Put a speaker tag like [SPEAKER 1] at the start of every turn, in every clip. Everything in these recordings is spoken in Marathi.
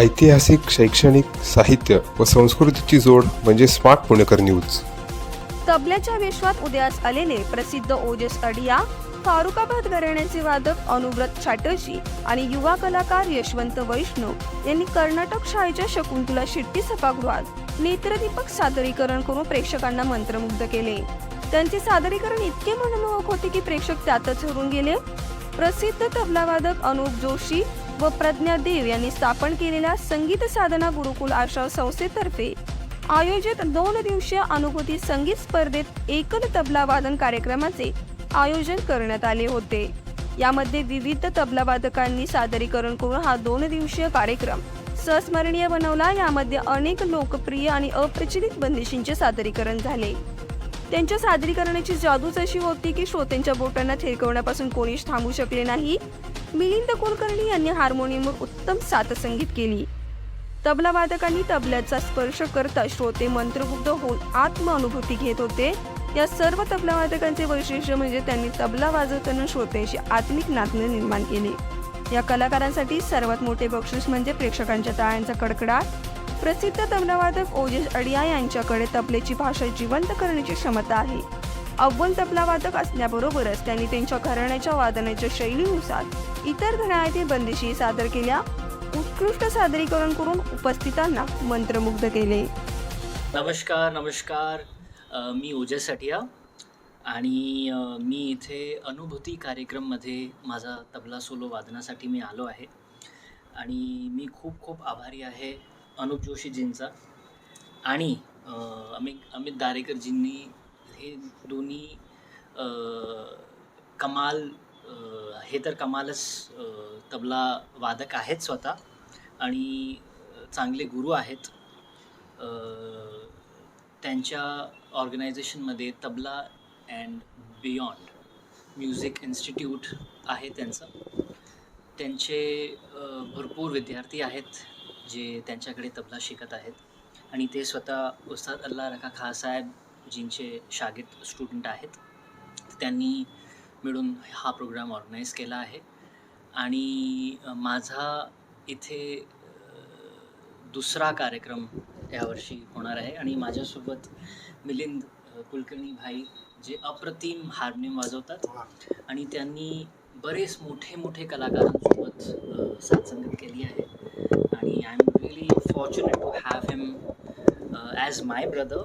[SPEAKER 1] ऐतिहासिक शैक्षणिक साहित्य व संस्कृतीची जोड म्हणजे स्मार्ट पुणेकर न्यूज.
[SPEAKER 2] तबल्याच्या विश्वात उदयास आलेले प्रसिद्ध ओजस अडिया फारुखाबाद घराण्याचे वादक अनुव्रत चॅटर्जी आणि युवा कलाकार यशवंत वैष्णव यांनी कर्नाटक शाळेच्या शकुंतला शिट्टी सभागृहात नेत्रदीपक सादरीकरण करून प्रेक्षकांना मंत्रमुग्ध केले. त्यांचे सादरीकरण इतके मनमोहक होते की प्रेक्षक त्यातच हरून गेले. प्रसिद्ध तबलावादक अनुप जोशी व प्रज्ञा देव यांनी स्थापन केलेल्या संगीत साधना गुरुकुल आश्रम संस्थेतर्फे आयोजित दोन दिवसीय अनुभूती संगीत स्पर्धेत एकल तबला वादन कार्यक्रमाचे आयोजन करण्यात आले होते. यामध्ये विविध तबलावादकांनी सादरीकरण करून हा दोन दिवसीय कार्यक्रम संस्मरणीय बनवला. यामध्ये अनेक लोकप्रिय आणि अप्रचलित बंदिशींचे सादरीकरण झाले. त्यांच्या सादरीकरणाची जादूच अशी होती की श्रोत्यांच्या बोटांना थिरकवण्यापासून कोणीच थांबू शकले नाही. मिलिंद कुलकर्णी यांनी हार्मोनियमवर उत्तम साथसंगीत केली. तबला वादकांनी तबल्याचा स्पर्श करता श्रोते मंत्रमुग्ध होऊन आत्मअनुभूती घेत होते. या सर्व तबला वादकांचे वैशिष्ट्य म्हणजे त्यांनी तबला वाजवताना श्रोत्यांशी आत्मिक नातं निर्माण केले. या कलाकारांसाठी सर्वात मोठे बक्षीस म्हणजे प्रेक्षकांच्या टाळ्यांचा कडकडाट प्रसिद्ध तबलावादक ओजेश अडिया यांच्याकडे तबलेची भाषा जिवंत करण्याची क्षमता आहे. अव्वल तबलावादक असण्याबरोबरच त्यांनी त्यांच्या घराण्याच्या वादनाच्या शैलीनुसार इतर घराण्यातील बंदिशी सादर केल्या उत्कृष्ट सादरीकरण करून उपस्थितांना मंत्रमुग्ध केले.
[SPEAKER 3] नमस्कार नमस्कार. मी ओजस सटिया आणि मी इथे अनुभूती कार्यक्रममध्ये माझा तबला सोलो वादनासाठी मी आलो आहे. आणि मी खूप खूप आभारी आहे अनुप जोशीजींचा आणि अमित अमित दारेकरजींनी हे दोन्ही कमाल हे तर कमालच तबला वादक आहेत स्वतः आणि चांगले गुरु आहेत. त्यांच्या ऑर्गनायझेशनमध्ये Tabla and Beyond Music Institute आहे त्यांचं. त्यांचे भरपूर विद्यार्थी आहेत जे त्यांच्याकडे तबला शिकत आहेत आणि ते स्वतः उस्ताद अल्ला रखा खासाहेब जींचे शागिद स्टुडंट आहेत त्यांनी मिळून हा प्रोग्राम ऑर्गनाईज केला आहे. आणि माझा इथे दुसरा कार्यक्रम यावर्षी होणार आहे. आणि माझ्यासोबत मिलिंद कुलकर्णी भाई जे अप्रतिम हार्मोनियम वाजवतात आणि त्यांनी बरेच मोठे मोठे कलाकारांसोबत अ, साथसंगत केली आहे. आणि I am really fortunate to have him as my brother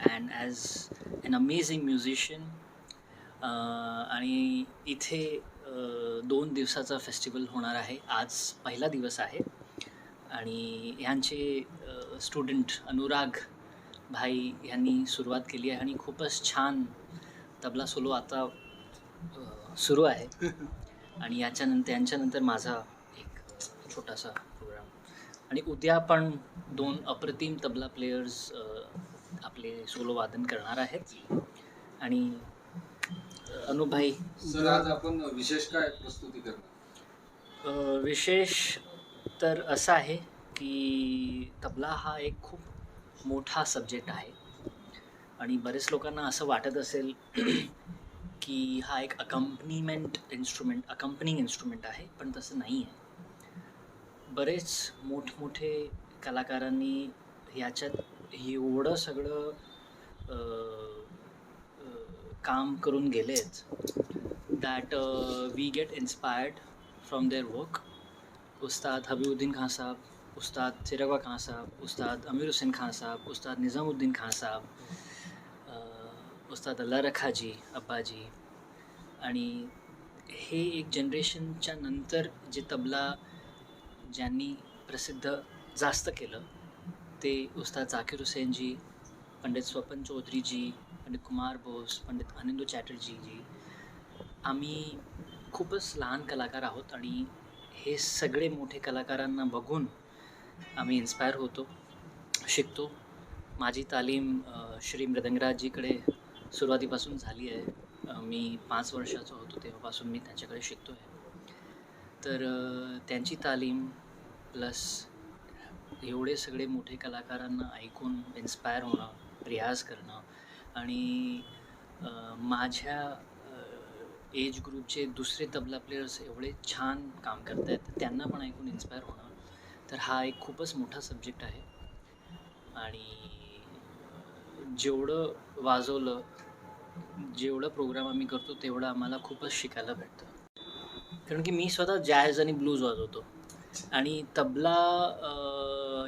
[SPEAKER 3] and as an amazing musician आणि इथे अ, दोन दिवसाचा फेस्टिवल होणार आहे. आज पहिला दिवस आहे. आणि ह्यांचे स्टुडंट अनुराग भाई यांनी सुरुवात केली आहे आणि खूपच छान तबला सोलो आता अ, सुरू आहे. आणि याच्यानंतर यांच्यानंतर माझा एक छोटासा प्रोग्राम आणि उद्या पण दोन अप्रतिम तबला प्लेयर्स आपले सोलो वादन करणार आहेत. आणि अनुभाई
[SPEAKER 4] सर आज आपण विशेष काय प्रस्तुती करणार?
[SPEAKER 3] विशेष तर असं आहे की तबला हा एक खूप मोठा सब्जेक्ट आहे. आणि बरेच लोकांना असं वाटत असेल की हा एक अकंपनीमेंट इन्स्ट्रुमेंट अकंपनिंग इन्स्ट्रुमेंट आहे पण तसं नाही आहे बरेच मोठमोठे कलाकारांनी ह्याच्यात एवढं सगळं काम करून गेलेच that we get inspired from their work Ustad Habibuddin Khan Sahab Ustad Chirgawa Khan Sahab Ustad Amir Hussain Khan Sahab Ustad Nizamuddin Khan Sahab Ustad Alla Rakhaji Abbaji आणि हे एक जनरेशनच्या नंतर जे तबला ज्यांनी प्रसिद्ध जास्त केलं ते उस्ताद झाकीर हुसेनजी पंडित स्वपन चौधरीजी पंडित कुमार बोस पंडित आनंद चॅटर्जी जी. आम्ही खूपच लहान कलाकार आहोत आणि हे सगळे मोठे कलाकारांना बघून आम्ही इन्स्पायर होतो शिकतो. माझी तालीम श्री मृदंगराजजीकडे सुरुवातीपासून झाली आहे. मी पाच वर्षाचा होतो तेव्हापासून मी त्यांच्याकडे शिकतो आहे तर त्यांची तालीम प्लस एवढे सगळे मोठे कलाकारांना ऐकून इन्स्पायर होणं रियाज करणं आणि माझ्या एज ग्रुपचे दुसरे तबला प्लेयर्स एवढे छान काम करत आहेत त्यांना पण ऐकून इन्स्पायर होणं तर हा एक खूपच मोठा सब्जेक्ट आहे. आणि जेवढं वाजवलं जेवढं प्रोग्राम आम्ही करतो तेवढं आम्हाला खूपच शिकायला भेटतं. कारण की मी स्वतः जॅज आणि ब्लूज वाजवतो. आणि तबला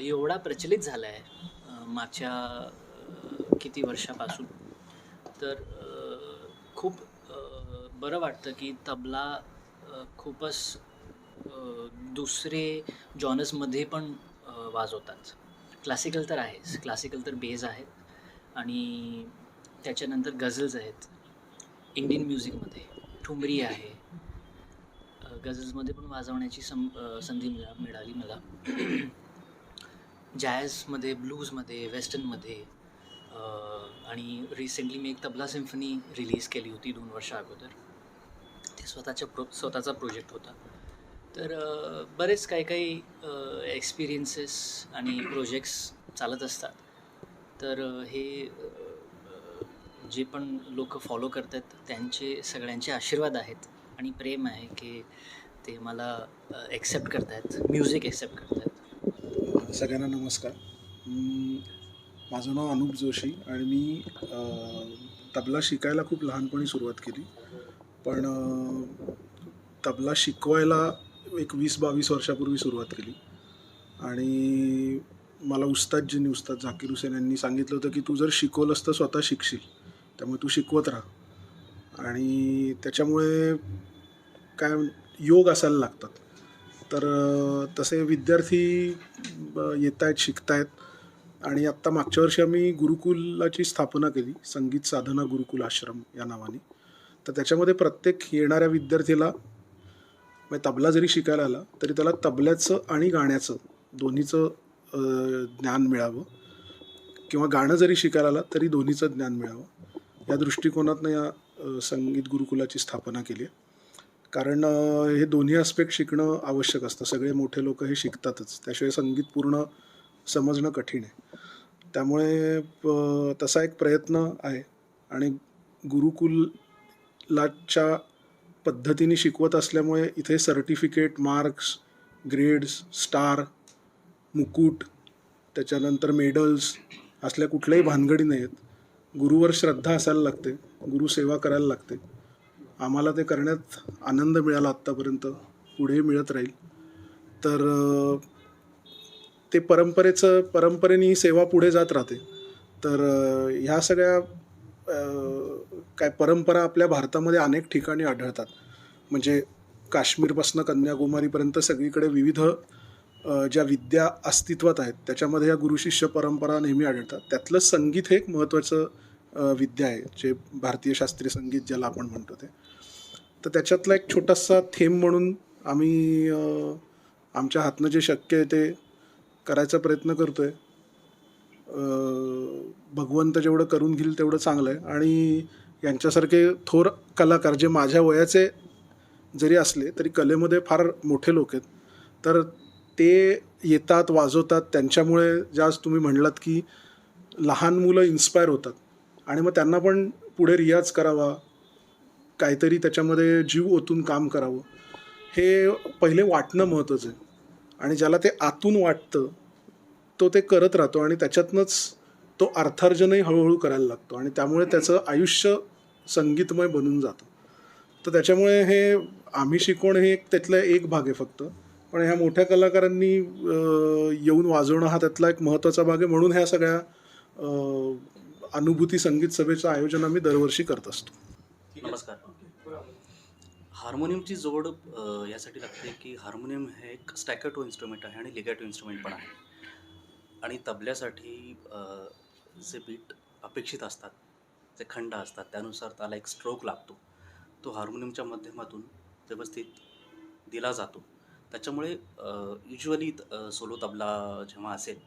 [SPEAKER 3] एवढा प्रचलित झाला आहे मागच्या किती वर्षापासून? तर खूप बरं वाटतं की तबला खूपच दुसरे जॉनर्समध्ये पण वाजवतात. क्लासिकल तर आहेच. क्लासिकल तर बेज आहेत. आणि त्याच्यानंतर गझल्स आहेत. इंडियन म्युझिकमध्ये. ठुमरी आहे. गझल्समध्ये पण वाजवण्याची सं संधी मिळा मिळाली मला. जॅझमध्ये ब्लूजमध्ये वेस्टर्नमध्ये आणि रिसेंटली मी एक तबला सिम्फनी रिलीज केली होती दोन वर्षा अगोदर. ते स्वतःच्या प्रो स्वतःचा प्रोजेक्ट होता. तर बरेच काही काही एक्सपिरियन्सेस आणि प्रोजेक्ट्स चालत असतात. तर हे जे पण लोक फॉलो करतात त्यांचे सगळ्यांचे आशीर्वाद आहेत आणि प्रेम आहे की ते मला एक्सेप्ट करतायत म्युझिक एक्सेप्ट करतात
[SPEAKER 5] सगळ्यांना नमस्कार. माझं नाव अनुप जोशी आणि मी तबला शिकायला खूप लहानपणी सुरुवात केली. पण तबला शिकवायला एक वीस बावीस वर्षापूर्वी सुरुवात केली. आणि मला उस्तादजींनी उस्ताद झाकीर हुसेन यांनी सांगितलं होतं की तू जर शिकवलंस तर स्वतः शिकशील त्यामुळे तू शिकवत राहा. आणि त्याच्यामुळे काय योग असायला लागतात. तर तसे विद्यार्थी येत आहेत शिकत आहेत आणि आत्ता मागच्या वर्षी आम्ही गुरुकुलाची स्थापना केली संगीत साधना गुरुकुल आश्रम या नावाने. तर त्याच्यामध्ये प्रत्येक येणाऱ्या विद्यार्थीला म्हणजे तबला जरी शिकायला आला तरी त्याला तबल्याचं आणि गाण्याचं दोन्हीचं ज्ञान मिळावं. किंवा गाणं जरी शिकायला आला तरी दोन्हीचं ज्ञान मिळावं. या दृष्टिकोनातनं या संगीत गुरुकुलाची स्थापना केली आहे. कारण हे दोन्ही आस्पेक्ट शिकणं आवश्यक असतं. सगळे मोठे लोक हे शिकतातच. त्याशिवाय संगीत पूर्ण समजणं कठीण आहे. त्यामुळे प- तसा एक प्रयत्न आहे. आणि गुरुकुलाच्या पद्धतीने शिकवत असल्यामुळे इथे सर्टिफिकेट मार्क्स ग्रेड्स स्टार मुकुट त्याच्यानंतर मेडल्स असल्या कुठल्याही भानगडी नाही आहेत. गुरुवर श्रद्धा असायला लागते. गुरुसेवा करायला लागते. आम्हाला ते करण्यात आनंद मिळाला आत्तापर्यंत. पुढे मिळत राहील. तर ते परंपरेचं परंपरेने ही सेवा पुढे जात राहते. तर ह्या सगळ्या काय परंपरा आपल्या भारतामध्ये अनेक ठिकाणी आढळतात. म्हणजे काश्मीरपासून कन्याकुमारीपर्यंत सगळीकडे विविध ज्या विद्या अस्तित्वात आहेत त्याच्यामध्ये या गुरुशिष्य परंपरा नेहमी आढळतात. त्यातलं संगीत हे एक महत्त्वाचं विद्या आहे जे भारतीय शास्त्रीय संगीत ज्याला आपण म्हणतो ते. तर त्याच्यातला एक छोटासा थेंब म्हणून आम्ही आमच्या हातनं जे शक्य आहे ते करायचा प्रयत्न करतो आहे भगवंत जेवढं करून घेईल तेवढं चांगलं आहे. आणि यांच्यासारखे थोर कलाकार जे माझ्या वयाचे जरी असले तरी कलेमध्ये फार मोठे लोक आहेत. तर ते येतात वाजवतात त्यांच्यामुळे ज्या तुम्ही म्हणलात की लहान मुलं इन्स्पायर होतात. आणि मग त्यांना पण पुढे रियाज करावा काहीतरी त्याच्यामध्ये जीव ओतून काम करावं. हे पहिले वाटणं महत्त्वाचं आहे. आणि ज्याला ते आतून वाटतं तो ते करत राहतो आणि त्याच्यातनंच तो अर्थार्जनही हळूहळू करायला लागतो. आणि त्यामुळे त्याचं आयुष्य संगीतमय बनून जातं. तर त्याच्यामुळे हे आम्ही शिकवण हे एक त्यातला एक भाग आहे फक्त. पण ह्या मोठ्या कलाकारांनी येऊन वाजवणं हा त्यातला एक महत्त्वाचा भाग आहे. म्हणून ह्या सगळ्या अनुभूती संगीत सभेचं आयोजन आम्ही दरवर्षी करत असतो.
[SPEAKER 6] नमस्कार हार्मोनियमची जोड अ, यासाठी लागते की हार्मोनियम हे एक स्टॅकॅटो इन्स्ट्रुमेंट आहे आणि लिगॅटो इन्स्ट्रुमेंट पण आहे. आणि तबल्यासाठी अ, जे बीट अपेक्षित असतात जे खंड असतात त्यानुसार त्याला एक स्ट्रोक लागतो. तो हार्मोनियमच्या माध्यमातून व्यवस्थित दिला जातो. त्याच्यामुळे युजली सोलो तबला जेव्हा असेल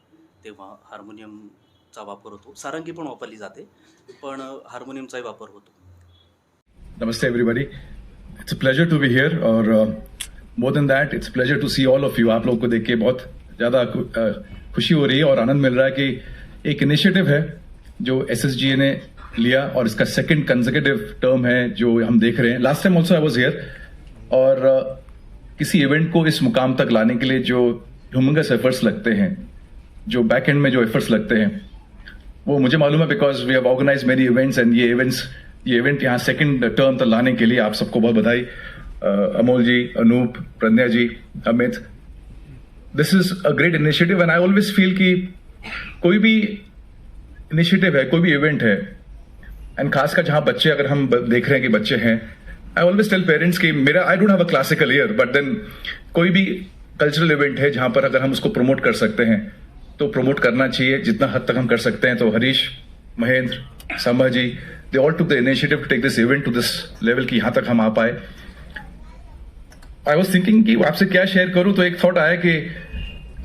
[SPEAKER 6] तेव्हा हार्मोनियम चा वापर होतो. सारंगी पण वापरली जाते पण हार्मोनियमचाही वापर होतो.
[SPEAKER 7] नमस्ते everybody it's a pleasure to be here. और more than that it's pleasure to see all of you आप लोगों को देख के बहुत ज़्यादा खुशी हो रही है और आनंद मिल रहा है कि एक इनिशिएटिव है जो एस ने लिया और इसका सेकंड कंजर्केटिव टर्म है जो हम देख रहे हैं. Last time also I was here और किसी इवेंट को इस मुकाम तक लाने के लिए जो ह्यूमंगस एफर्ट्स लगते हैं जो बैक एंड में जो एफर्ट्स लगते हैं वो मुझे मालूम है because we have organise many events and ये इवेंट्स ये इवेंट यहाँ सेकंड टर्म तक लाने के लिए आप सबको बहुत बधाई। Amol ji Anup Pragya ji Amit this is a great initiative and I always feel कि कोई भी इनिशिएटिव है, कोई भी इवेंट है एंड खासकर जहाँ बच्चे, अगर हम देख रहे हैं कि बच्चे हैं आई ऑलवेज टेल पेरेंट्स कि मेरा I don't have a classical ear but then कोई भी कल्चरल इवेंट है जहाँ पर अगर हम उसको प्रमोट कर सकते हैं तो प्रमोट करना चाहिए। जितना हद तक हम कर सकते हैं तो Harish, Mahendra Sambhaji they all took the initiative to take this event to this level की यहाँ तक हम आ पाए। आई वॉज़ थिंकिंग कि आपसे क्या शेयर करूँ तो एक थॉट आया कि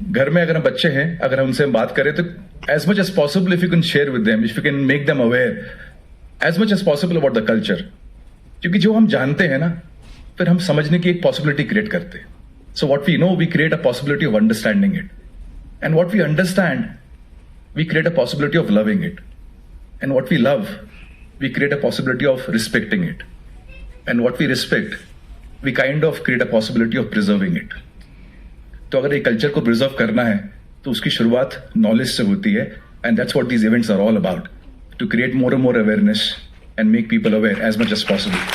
[SPEAKER 7] घर में अगर हम बच्चे हैं, अगर हम उनसे बात करें तो as much as possible if you can share with them if you can make them aware as much as possible about the culture क्योंकि जो हम जानते हैं ना, फिर हम समझने की एक पॉसिबिलिटी क्रिएट करते हैं। So what we know we create a possibility of understanding it and what we understand we create a possibility of loving it and what we love we create a possibility of respecting it and what we respect we kind of create a possibility of preserving it तो अगर ये कल्चर को प्रिजर्व करना है तो उसकी शुरुआत नॉलेज से होती है and that's what these events are all about to create more and more awareness and make people aware as much as possible